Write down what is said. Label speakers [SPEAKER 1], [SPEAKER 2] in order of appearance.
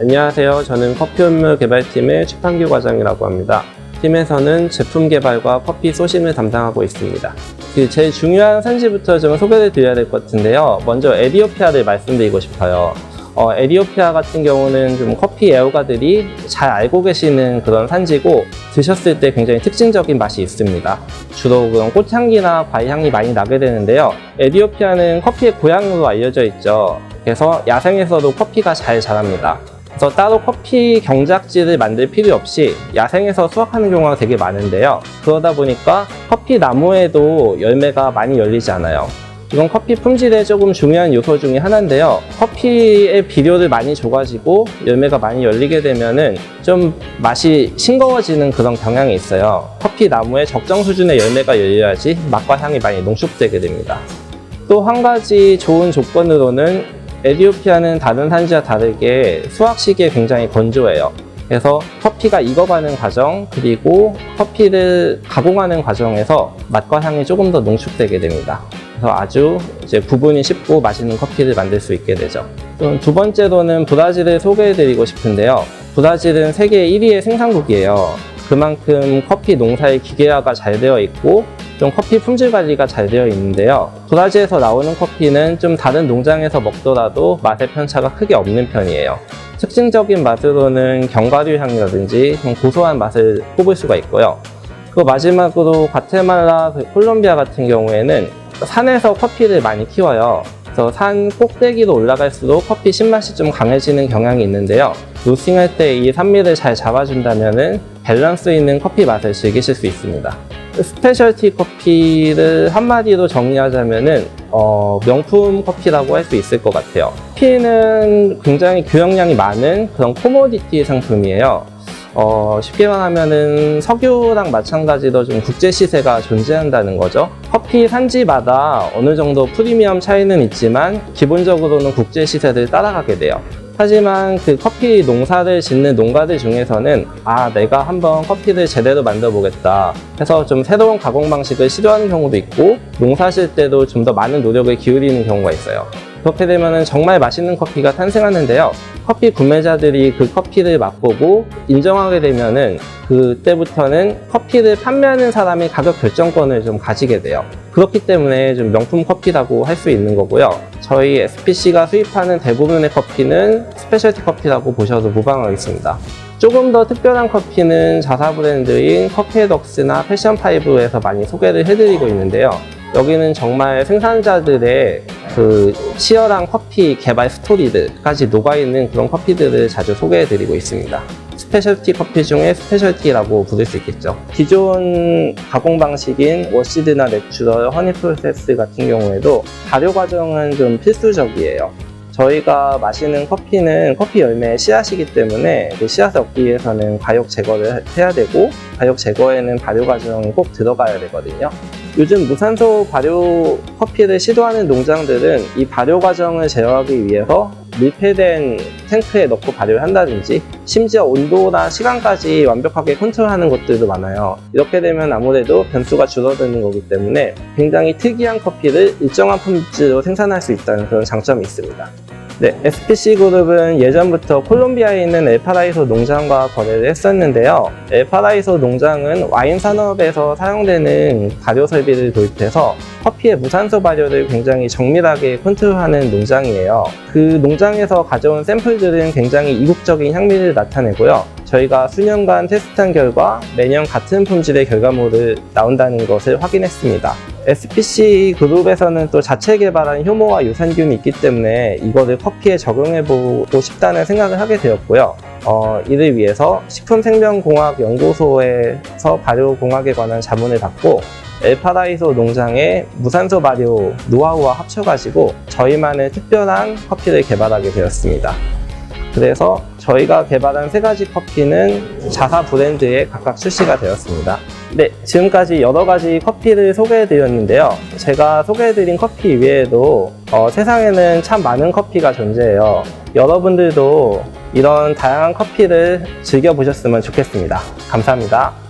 [SPEAKER 1] 안녕하세요. 저는 커피 음료 개발팀의 최판규 과장이라고 합니다. 팀에서는 제품 개발과 커피 소심을 담당하고 있습니다. 그 제일 중요한 산지부터 좀 소개를 드려야 될 것 같은데요. 먼저 에디오피아를 말씀드리고 싶어요. 어, 에디오피아 같은 경우는 좀 커피 애호가들이 잘 알고 계시는 그런 산지고 드셨을 때 굉장히 특징적인 맛이 있습니다. 주로 그런 꽃향기나 과일향이 많이 나게 되는데요. 에디오피아는 커피의 고향으로 알려져 있죠. 그래서 야생에서도 커피가 잘 자랍니다. 그래서 따로 커피 경작지를 만들 필요 없이 야생에서 수확하는 경우가 되게 많은데요. 그러다 보니까 커피 나무에도 열매가 많이 열리지 않아요. 이건 커피 품질의 조금 중요한 요소 중에 하나인데요. 커피의 비료를 많이 줘가지고 열매가 많이 열리게 되면은 좀 맛이 싱거워지는 그런 경향이 있어요. 커피 나무에 적정 수준의 열매가 열려야지 맛과 향이 많이 농축되게 됩니다. 또 한 가지 좋은 조건으로는 에디오피아는 다른 산지와 다르게 수확 시기에 굉장히 건조해요. 그래서 커피가 익어가는 과정 그리고 커피를 가공하는 과정에서 맛과 향이 조금 더 농축되게 됩니다. 그래서 아주 이제 구분이 쉽고 맛있는 커피를 만들 수 있게 되죠. 또두 번째로는 브라질을 소개해드리고 싶은데요. 브라질은 세계 1위의 생산국이에요. 그만큼 커피 농사의 기계화가 잘 되어 있고 좀 커피 품질 관리가 잘 되어 있는데요. 브라질에서 나오는 커피는 좀 다른 농장에서 먹더라도 맛의 편차가 크게 없는 편이에요. 특징적인 맛으로는 견과류 향이라든지 좀 고소한 맛을 뽑을 수가 있고요. 그 마지막으로 과테말라, 그 콜롬비아 같은 경우에는 산에서 커피를 많이 키워요. 그래서 산 꼭대기로 올라갈수록 커피 신맛이 좀 강해지는 경향이 있는데요. 로스팅할 때 이 산미를 잘 잡아준다면은 밸런스 있는 커피 맛을 즐기실 수 있습니다. 스페셜티 커피를 한마디로 정리하자면은 어, 명품 커피라고 할 수 있을 것 같아요. 커피는 굉장히 교역량이 많은 그런 코모디티 상품이에요. 어, 쉽게 말하면은 석유랑 마찬가지로 좀 국제 시세가 존재한다는 거죠. 커피 산지마다 어느 정도 프리미엄 차이는 있지만 기본적으로는 국제 시세를 따라가게 돼요. 하지만 그 커피 농사를 짓는 농가들 중에서는 아 내가 한번 커피를 제대로 만들어 보겠다 해서 좀 새로운 가공 방식을 시도하는 경우도 있고 농사실 때도 좀 더 많은 노력을 기울이는 경우가 있어요. 그렇게 되면 정말 맛있는 커피가 탄생하는데요. 커피 구매자들이 그 커피를 맛보고 인정하게 되면은 그때부터는 커피를 판매하는 사람이 가격 결정권을 좀 가지게 돼요. 그렇기 때문에 좀 명품 커피라고 할 수 있는 거고요. 저희 SPC가 수입하는 대부분의 커피는 스페셜티 커피라고 보셔도 무방하겠습니다. 조금 더 특별한 커피는 자사 브랜드인 커피덕스나 패션파이브에서 많이 소개를 해드리고 있는데요. 여기는 정말 생산자들의 그 치열한 커피 개발 스토리들까지 녹아있는 그런 커피들을 자주 소개해드리고 있습니다. 스페셜티 커피 중에 스페셜티라고 부를 수 있겠죠. 기존 가공 방식인 워시드나 내추럴, 허니 프로세스 같은 경우에도 발효 과정은 좀 필수적이에요. 저희가 마시는 커피는 커피 열매의 씨앗이기 때문에 그 씨앗을 얻기 위해서는 과육 제거를 해야 되고 과육 제거에는 발효 과정이 꼭 들어가야 되거든요. 요즘 무산소 발효 커피를 시도하는 농장들은 이 발효 과정을 제어하기 위해서 밀폐된 탱크에 넣고 발효를 한다든지 심지어 온도나 시간까지 완벽하게 컨트롤하는 것들도 많아요. 이렇게 되면 아무래도 변수가 줄어드는 거기 때문에 굉장히 특이한 커피를 일정한 품질로 생산할 수 있다는 그런 장점이 있습니다. 네, SPC 그룹은 예전부터 콜롬비아에 있는 엘파라이소 농장과 거래를 했었는데요. 엘파라이소 농장은 와인 산업에서 사용되는 발효 설비를 도입해서 커피의 무산소 발효를 굉장히 정밀하게 컨트롤하는 농장이에요. 그 농장에서 가져온 샘플들은 굉장히 이국적인 향미를 나타내고요. 저희가 수년간 테스트한 결과 매년 같은 품질의 결과물을 나온다는 것을 확인했습니다. SPC 그룹에서는 또 자체 개발한 효모와 유산균이 있기 때문에 이거를 커피에 적용해보고 싶다는 생각을 하게 되었고요. 어, 이를 위해서 식품생명공학연구소에서 발효공학에 관한 자문을 받고 엘파라이소 농장의 무산소 발효 노하우와 합쳐가지고 저희만의 특별한 커피를 개발하게 되었습니다. 그래서 저희가 개발한 세 가지 커피는 자사 브랜드에 각각 출시가 되었습니다. 네, 지금까지 여러 가지 커피를 소개해 드렸는데요. 제가 소개해 드린 커피 외에도 어, 세상에는 참 많은 커피가 존재해요. 여러분들도 이런 다양한 커피를 즐겨보셨으면 좋겠습니다. 감사합니다.